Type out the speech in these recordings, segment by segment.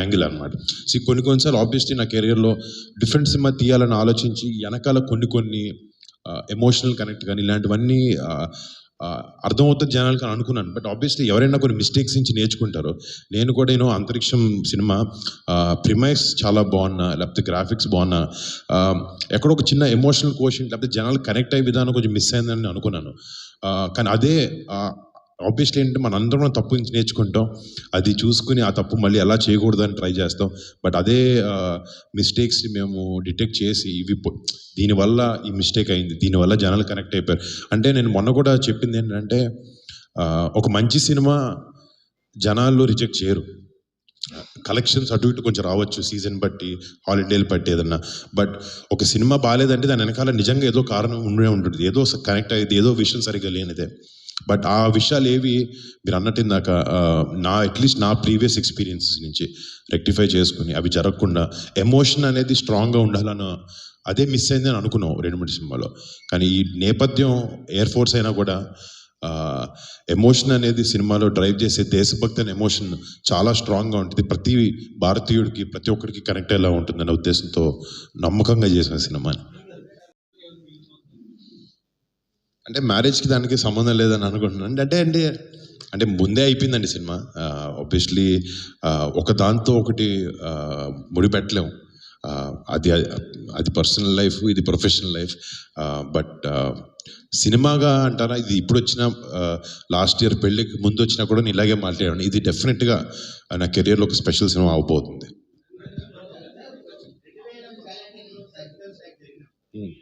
Angle అనమాట so కొన్ని కొన్నిసార్లు ఆబ్వియస్లీ నా కెరియర్లో డిఫరెంట్ సినిమా తీయాలని ఆలోచించి వెనకాల కొన్ని కొన్ని ఎమోషనల్ కనెక్ట్ కానీ ఇలాంటివన్నీ అర్థమవుతుంది జనాలకి అని అనుకున్నాను. బట్ ఆబ్వియస్లీ ఎవరైనా కొన్ని మిస్టేక్స్ నుంచి నేర్చుకుంటారు నేను కూడా నేను అంతరిక్షం సినిమా ప్రిమైస్ చాలా బాగున్నా లేకపోతే గ్రాఫిక్స్ బాగున్నా ఎక్కడో ఒక చిన్న ఎమోషనల్ క్వశ్చన్ లేకపోతే జనాలు కనెక్ట్ అయ్యే విధానం కొంచెం మిస్ అయిందని నేను అనుకున్నాను కానీ అదే ఆబ్వియస్లీ ఏంటంటే మన అందరం తప్పు నుంచి నేర్చుకుంటాం. అది చూసుకుని ఆ తప్పు మళ్ళీ ఎలా చేయకూడదని ట్రై చేస్తాం. బట్ అదే మిస్టేక్స్ మేము డిటెక్ట్ చేసి ఇవి దీనివల్ల ఈ మిస్టేక్ అయింది. దీనివల్ల జనాలు కనెక్ట్ అయిపోయారు. అంటే నేను మొన్న కూడా చెప్పింది ఏంటంటే ఒక మంచి సినిమా జనాలు రిజెక్ట్ చేయరు. కలెక్షన్స్ అటు ఇటు కొంచెం రావచ్చు సీజన్ బట్టి హాలిడేలు బట్టి ఏదన్నా. బట్ ఒక సినిమా బాగాలేదంటే దాని వెనకాల నిజంగా ఏదో కారణం ఉండే ఉంటుంది ఏదో కనెక్ట్ అయ్యేది ఏదో విషయం సరిగ్గా లేనిదే. బట్ ఆ విషయాలు ఏవి మీరు అన్నట్టు ఇందాక నా అట్లీస్ట్ నా ప్రీవియస్ ఎక్స్పీరియన్సెస్ నుంచి రెక్టిఫై చేసుకుని అవి జరగకుండా ఎమోషన్ అనేది స్ట్రాంగ్గా ఉండాలన్న అదే మిస్ అయిందని అనుకున్నాం రెండు మూడు సినిమాలో. కానీ ఈ నేపథ్యం ఎయిర్ ఫోర్స్ అయినా కూడా ఎమోషన్ అనేది సినిమాలో డ్రైవ్ చేసే దేశభక్తి అనే ఎమోషన్ చాలా స్ట్రాంగ్గా ఉంటుంది. ప్రతి భారతీయుడికి ప్రతి ఒక్కరికి కనెక్ట్ అయ్యేలా ఉంటుందనే ఉద్దేశంతో నమ్మకంగా చేసిన సినిమాని. అంటే మ్యారేజ్కి దానికి సంబంధం లేదని అనుకుంటున్నాను. అంటే అంటే అంటే ముందే అయిపోయిందండి సినిమా. ఆబ్వియస్లీ ఒక దాంతో ఒకటి ముడిపెట్టలేము అది అది పర్సనల్ లైఫ్ ఇది ప్రొఫెషనల్ లైఫ్ బట్ సినిమాగా అంటారా ఇది ఇప్పుడు వచ్చిన లాస్ట్ ఇయర్ పెళ్ళికి ముందు వచ్చినా కూడా నేను ఇలాగే మాట్లాడాను. ఇది డెఫినెట్గా నా కెరియర్లో ఒక స్పెషల్ సినిమా అవబోతుంది ఉమ్.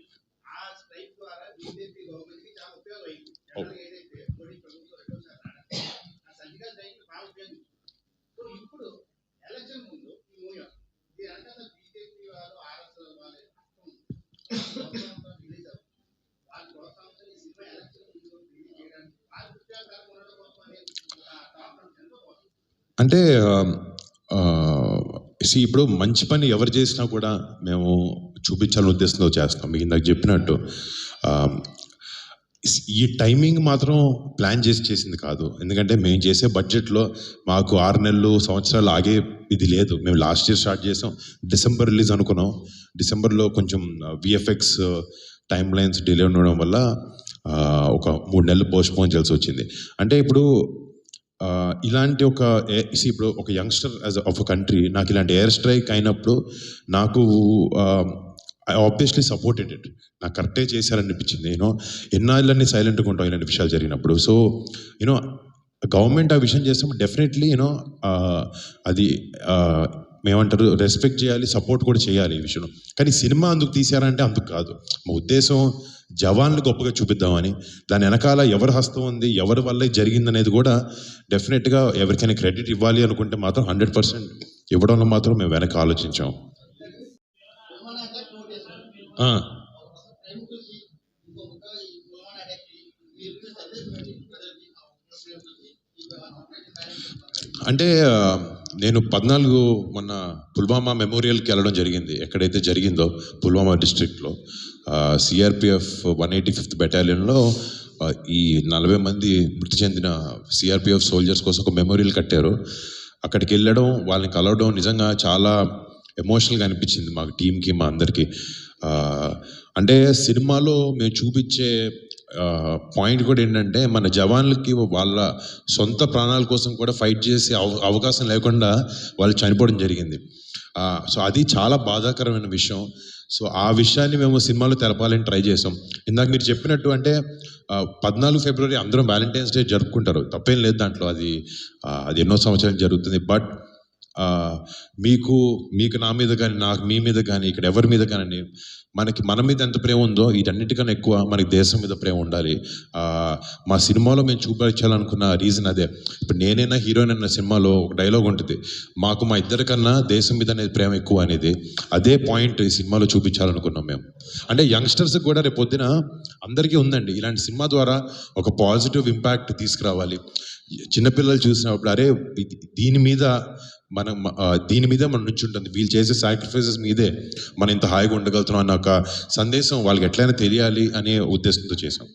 ఆ స్ట్రైక్ ద్వారా బీజేపీ గవర్నమెంట్కి చాలా ఉపయోగమైంది జనాలు ఏదైతే మోడీ ప్రభుత్వం రెండో సార్ ఆ సర్జికల్ స్ట్రైక్ బాగా ఉపయోగింది సో ఇప్పుడు ఎలక్షన్ ముందు ఈ మూవీ దీని అంతా బీజేపీ వాళ్ళు ఆర్ఎస్ఎస్ వాళ్ళు రిలీజ్ అవుతుంది వాళ్ళ ప్రోత్సాహంతో ఈ సినిమా ఎలక్షన్ ముందు రిలీజ్ చేయడానికి వాళ్ళ ఉద్యోగాలు ఉండడం కోసం అనేది ఒక టాప్ ఎంతో కోసం అంటే సి ఇప్పుడు మంచి పని ఎవరు చేసినా కూడా మేము చూపించాలని ఉద్దేశంతో చేస్తాం మీకు ఇందాక చెప్పినట్టు. ఈ టైమింగ్ మాత్రం ప్లాన్ చేసి చేసింది కాదు. ఎందుకంటే మేము చేసే బడ్జెట్లో మాకు ఆరు నెలలు సంవత్సరాలు ఆగే ఇది లేదు. మేము లాస్ట్ ఇయర్ స్టార్ట్ చేసాం. డిసెంబర్ రిలీజ్ అనుకున్నాం. డిసెంబర్లో కొంచెం విఎఫ్ఎక్స్ టైం లైన్స్ డిలే ఉండడం వల్ల ఒక మూడు నెలలు పోస్ట్ పోన్ చేయాల్సి వచ్చింది. అంటే ఇప్పుడు ఇలాంటి ఒక ఇప్పుడు ఒక youngster as of a country నాకు ఇలాంటి ఎయిర్ స్ట్రైక్ అయినప్పుడు నాకు ఐ ఆబ్వియస్లీ సపోర్టెడ్ ఇట్ నాకు కరెక్టే చేశారనిపించింది. యూనో ఎన్నాళ్ళన్నీ సైలెంట్గా ఉంటాం ఇలాంటి విషయాలు జరిగినప్పుడు. సో యూనో గవర్నమెంట్ ఆ విషయం చేస్తాం డెఫినెట్లీ యూనో అది మేమంటారు రెస్పెక్ట్ చేయాలి సపోర్ట్ కూడా చేయాలి ఈ విషయంలో. కానీ సినిమా అందుకు తీశారంటే అందుకు కాదు. మా ఉద్దేశం జవాన్లు గొప్పగా చూపిద్దామని దాని వెనకాల ఎవరి హస్తం ఉంది ఎవరి వల్ల ఇది జరిగిందనేది కూడా డెఫినెట్గా ఎవరికైనా క్రెడిట్ ఇవ్వాలి అనుకుంటే మాత్రం హండ్రెడ్ పర్సెంట్ ఇవ్వడంలో మాత్రం మేము వెనక ఆలోచించాం. అంటే నేను పద్నాలుగు మొన్న పుల్వామా మెమోరియల్కి వెళ్ళడం జరిగింది. ఎక్కడైతే జరిగిందో పుల్వామా డిస్ట్రిక్ట్లో. సిఆర్పిఎఫ్ వన్ ఎయిటీ ఫిఫ్త్ బెటాలియన్లో ఈ నలభై మంది మృతి చెందిన సిఆర్పిఎఫ్ సోల్జర్స్ కోసం ఒక మెమోరియల్ కట్టారు. అక్కడికి వెళ్ళడం వాళ్ళని కలవడం నిజంగా చాలా ఎమోషనల్గా అనిపించింది మాకు టీంకి మా అందరికీ. అంటే సినిమాలో మేము చూపించే పాయింట్ కూడా ఏంటంటే మన జవాన్లకి వాళ్ళ సొంత ప్రాణాల కోసం కూడా ఫైట్ చేసే అవ అవకాశం లేకుండా వాళ్ళు చనిపోవడం జరిగింది. సో అది చాలా బాధాకరమైన విషయం. సో ఆ విషయాన్ని మేము సినిమాలో తెలపాలని ట్రై చేసాం. ఇందాక మీరు చెప్పినట్టు అంటే పద్నాలుగు ఫిబ్రవరి అందరం వ్యాలంటైన్స్ డే జరుపుకుంటారు. తప్పేం లేదు దాంట్లో అది అది ఎన్నో సంవత్సరాలు జరుగుతుంది. బట్ మీకు మీకు నా మీద కానీ నాకు మీ మీద కానీ ఇక్కడ ఎవరి మీద కానీ మనకి మన మీద ఎంత ప్రేమ ఉందో వీటన్నిటికన్నా ఎక్కువ మనకి దేశం మీద ప్రేమ ఉండాలి. మా సినిమాలో మేము చూపించాలనుకున్న రీజన్ అదే. ఇప్పుడు నేనైనా హీరోయిన్ అన్న సినిమాలో ఒక డైలాగ్ ఉంటుంది. మాకు మా ఇద్దరికన్నా దేశం మీద అనేది ప్రేమ ఎక్కువ అనేది. అదే పాయింట్ ఈ సినిమాలో చూపించాలనుకున్నాం మేము. అంటే యంగ్స్టర్స్ కూడా రేపు పొద్దున అందరికీ ఉందండి. ఇలాంటి సినిమా ద్వారా ఒక పాజిటివ్ ఇంపాక్ట్ తీసుకురావాలి. చిన్నపిల్లలు చూసినప్పుడు అరే దీని మీద మనం దీని మీదే మనం నుంచి ఉంటుంది వీళ్ళు చేసే సాక్రిఫైసెస్ మీదే మనం ఇంత హాయిగా ఉండగలుగుతున్నాం అన్న ఒక సందేశం వాళ్ళకి ఎట్లయినా తెలియాలి అనే ఉద్దేశంతో చేసాం